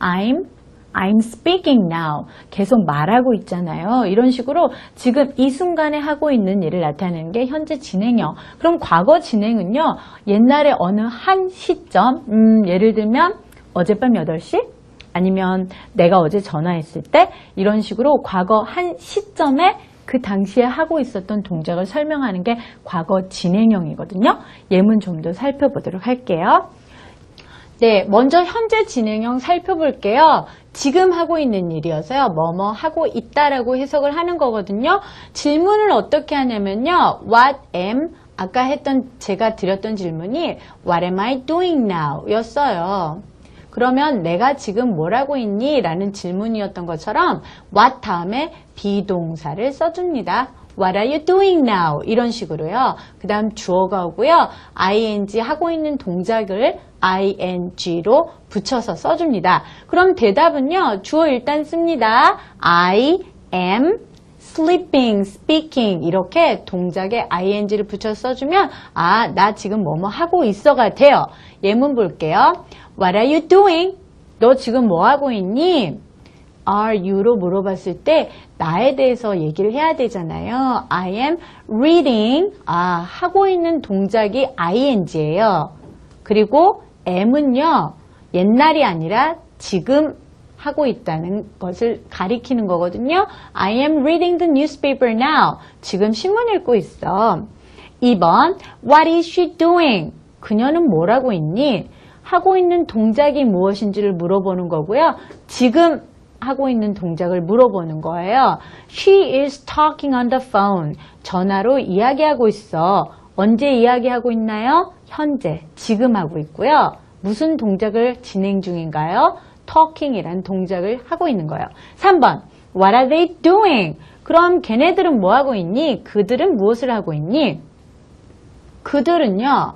I'm I'm speaking now. 계속 말하고 있잖아요. 이런 식으로 지금 이 순간에 하고 있는 일을 나타내는 게 현재 진행형. 그럼 과거 진행은요. 옛날에 어느 한 시점, 음, 예를 들면 어젯밤 8시? 아니면 내가 어제 전화했을 때 이런 식으로 과거 한 시점에 그 당시에 하고 있었던 동작을 설명하는 게 과거 진행형이거든요. 예문 좀 더 살펴보도록 할게요. 네, 먼저 현재 진행형 살펴볼게요. 지금 하고 있는 일이어서요. 뭐뭐 하고 있다라고 해석을 하는 거거든요. 질문을 어떻게 하냐면요. What am 아까 했던 제가 드렸던 질문이 What am I doing now? 였어요. 그러면 내가 지금 뭘 하고 있니? 라는 질문이었던 것처럼 what 다음에 비동사를 써줍니다. What are you doing now? 이런 식으로요. 그 다음 주어가 오고요. ing 하고 있는 동작을 ing로 붙여서 써줍니다. 그럼 대답은요. 주어 일단 씁니다. I am sleeping, speaking 이렇게 동작에 ing를 붙여서 써주면 아, 나 지금 뭐뭐 하고 있어가 돼요. 예문 볼게요. What are you doing? 너 지금 뭐 하고 있니? Are you로 물어봤을 때 나에 대해서 얘기를 해야 되잖아요. I am reading. 아, 하고 있는 동작이 ing예요. 그리고 am은요. 옛날이 아니라 지금 하고 있다는 것을 가리키는 거거든요. I am reading the newspaper now. 지금 신문 읽고 있어. 2번 What is she doing? 그녀는 뭘 하고 있니? 하고 있는 동작이 무엇인지를 물어보는 거고요. 지금 하고 있는 동작을 물어보는 거예요. She is talking on the phone. 전화로 이야기하고 있어. 언제 이야기하고 있나요? 현재, 지금 하고 있고요. 무슨 동작을 진행 중인가요? talking이란 동작을 하고 있는 거예요. 3번. What are they doing? 그럼 걔네들은 뭐 하고 있니? 그들은 무엇을 하고 있니? 그들은요.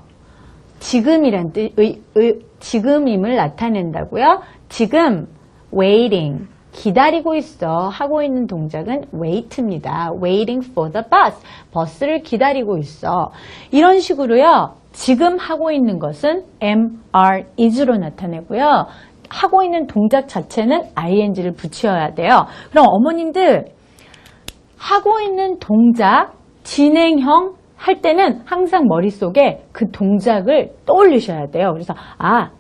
지금이란 뜻, 의, 의, 지금임을 나타낸다고요. 지금 waiting 기다리고 있어 하고 있는 동작은 wait입니다. waiting for the bus 버스를 기다리고 있어 이런 식으로요. 지금 하고 있는 것은 am, are, is로 나타내고요. 하고 있는 동작 자체는 ing를 붙여야 돼요. 그럼 어머님들 하고 있는 동작 진행형 할 때는 항상 머릿속에 그 동작을 떠올리셔야 돼요. 그래서 아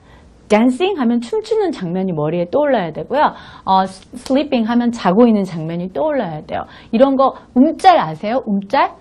dancing 하면 춤추는 장면이 머리에 떠올라야 되고요. 어, sleeping 하면 자고 있는 장면이 떠올라야 돼요. 이런 거 움짤 아세요? 움짤?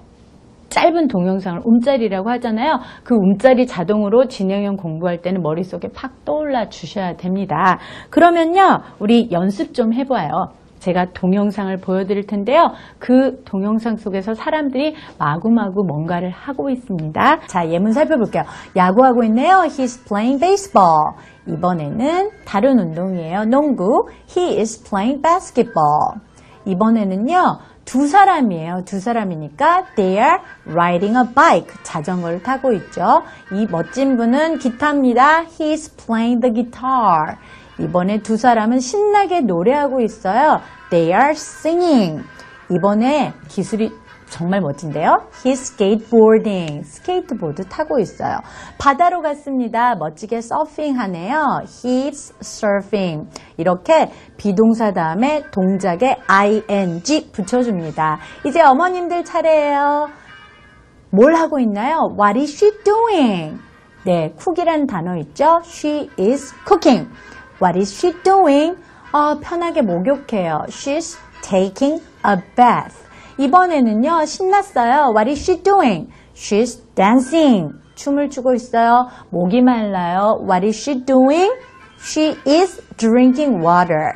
짧은 동영상을 움짤이라고 하잖아요. 그 움짤이 자동으로 진행형 공부할 때는 머릿속에 팍 떠올라 주셔야 됩니다. 그러면요, 우리 연습 좀 해봐요. 제가 동영상을 보여드릴 텐데요. 그 동영상 속에서 사람들이 마구마구 뭔가를 하고 있습니다. 자, 예문 살펴볼게요. 야구하고 있네요. He's playing baseball. 이번에는 다른 운동이에요. 농구. He is playing basketball. 이번에는요. 두 사람이에요. 두 사람이니까 they are riding a bike. 자전거를 타고 있죠. 이 멋진 분은 기타입니다. He's playing the guitar. 이번에 두 사람은 신나게 노래하고 있어요. They are singing. 이번에 기술이 정말 멋진데요. He's skateboarding. 스케이트보드 타고 있어요. 바다로 갔습니다. 멋지게 서핑 하네요. He's surfing. 이렇게 비동사 다음에 동작에 ing 붙여줍니다. 이제 어머님들 차례예요. 뭘 하고 있나요? What is she doing? 네, 쿡이라는 단어 있죠? She is cooking. What is she doing? 어, 편하게 목욕해요. She's taking a bath. 이번에는요, 신났어요. What is she doing? She's dancing. 춤을 추고 있어요. 목이 말라요. What is she doing? She is drinking water.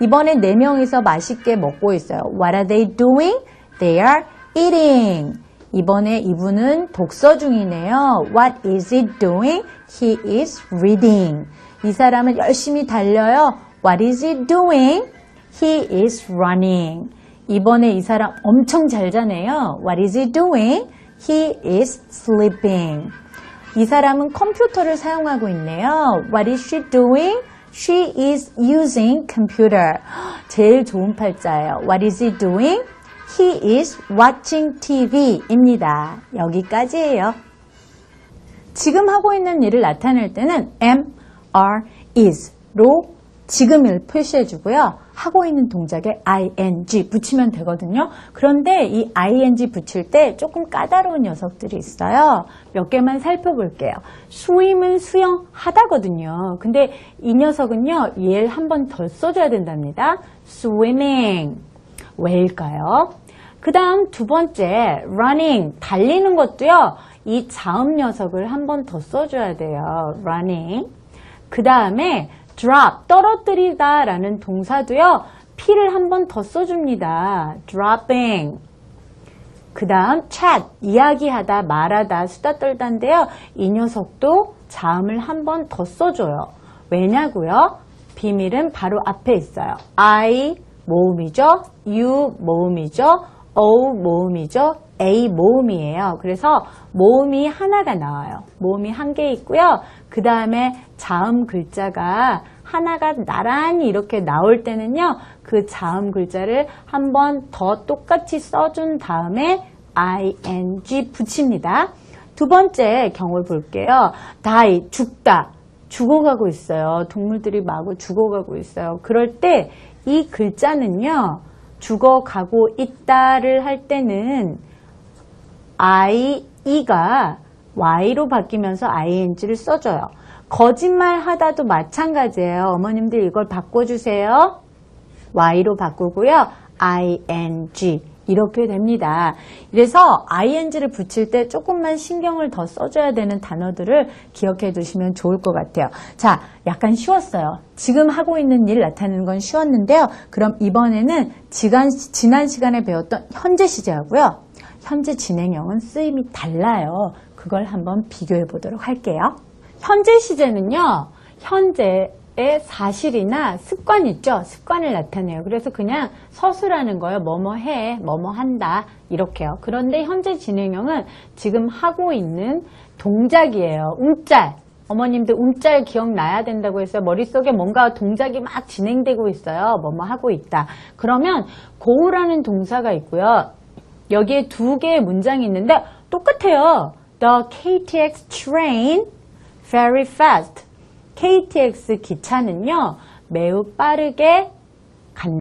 이번에 네 명이서 맛있게 먹고 있어요. What are they doing? They are eating. 이번에 이분은 독서 중이네요. What is he doing? He is reading. 이 사람은 열심히 달려요. What is he doing? He is running. 이번에 이 사람 엄청 잘 자네요. What is he doing? He is sleeping. 이 사람은 컴퓨터를 사용하고 있네요. What is she doing? She is using computer. 제일 좋은 팔자예요. What is he doing? He is watching TV입니다. 여기까지예요. 지금 하고 있는 일을 나타낼 때는 am, are, is로 지금을 표시해주고요. 하고 있는 동작에 ing 붙이면 되거든요. 그런데 이 ing 붙일 때 조금 까다로운 녀석들이 있어요. 몇 개만 살펴볼게요. 스윙은 수영하다거든요. 근데 이 녀석은요. 얘를 한번더 써줘야 된답니다. swimming. 왜일까요? 그 다음 두 번째, running. 달리는 것도요. 이 자음 녀석을 한 번 더 써줘야 돼요. running. 그 다음에 drop, 떨어뜨리다 라는 동사도요. P를 한 번 더 써줍니다. dropping. 그 다음 chat, 이야기하다, 말하다, 수다 떨다인데요. 이 녀석도 자음을 한 번 더 써줘요. 왜냐고요? 비밀은 바로 앞에 있어요. I 모음이죠. U 모음이죠. O 모음이죠. A 모음이에요. 그래서 모음이 하나가 나와요. 모음이 한 개 있고요. 그 다음에 자음 글자가 하나가 나란히 이렇게 나올 때는요. 그 자음 글자를 한 번 더 똑같이 써준 다음에 ing 붙입니다. 두 번째 경우를 볼게요. die, 죽다. 죽어가고 있어요. 동물들이 마구 죽어가고 있어요. 그럴 때 이 글자는요. 죽어가고 있다를 할 때는 I, E가 Y로 바뀌면서 ing를 써줘요. 거짓말 하다도 마찬가지예요. 어머님들 이걸 바꿔주세요. Y로 바꾸고요. ing 이렇게 됩니다. 그래서 ing를 붙일 때 조금만 신경을 더 써줘야 되는 단어들을 기억해 두시면 좋을 것 같아요. 자, 약간 쉬웠어요. 지금 하고 있는 일 나타내는 건 쉬웠는데요. 그럼 이번에는 지난, 시간에 배웠던 현재 시제하고요. 현재 진행형은 쓰임이 달라요. 그걸 한번 비교해 보도록 할게요. 현재 시제는요, 현재의 사실이나 습관 있죠? 습관을 나타내요. 그래서 그냥 서술하는 거예요. 뭐뭐 해, 뭐뭐 한다, 이렇게요. 그런데 현재 진행형은 지금 하고 있는 동작이에요. 움짤. 어머님들 움짤 기억나야 된다고 했어요. 머릿속에 뭔가 동작이 막 진행되고 있어요. 뭐뭐 하고 있다. 그러면 고우라는 동사가 있고요. 여기에 두 개의 문장이 있는데 똑같아요. The KTX train very fast. KTX 기차는요, 매우 빠르게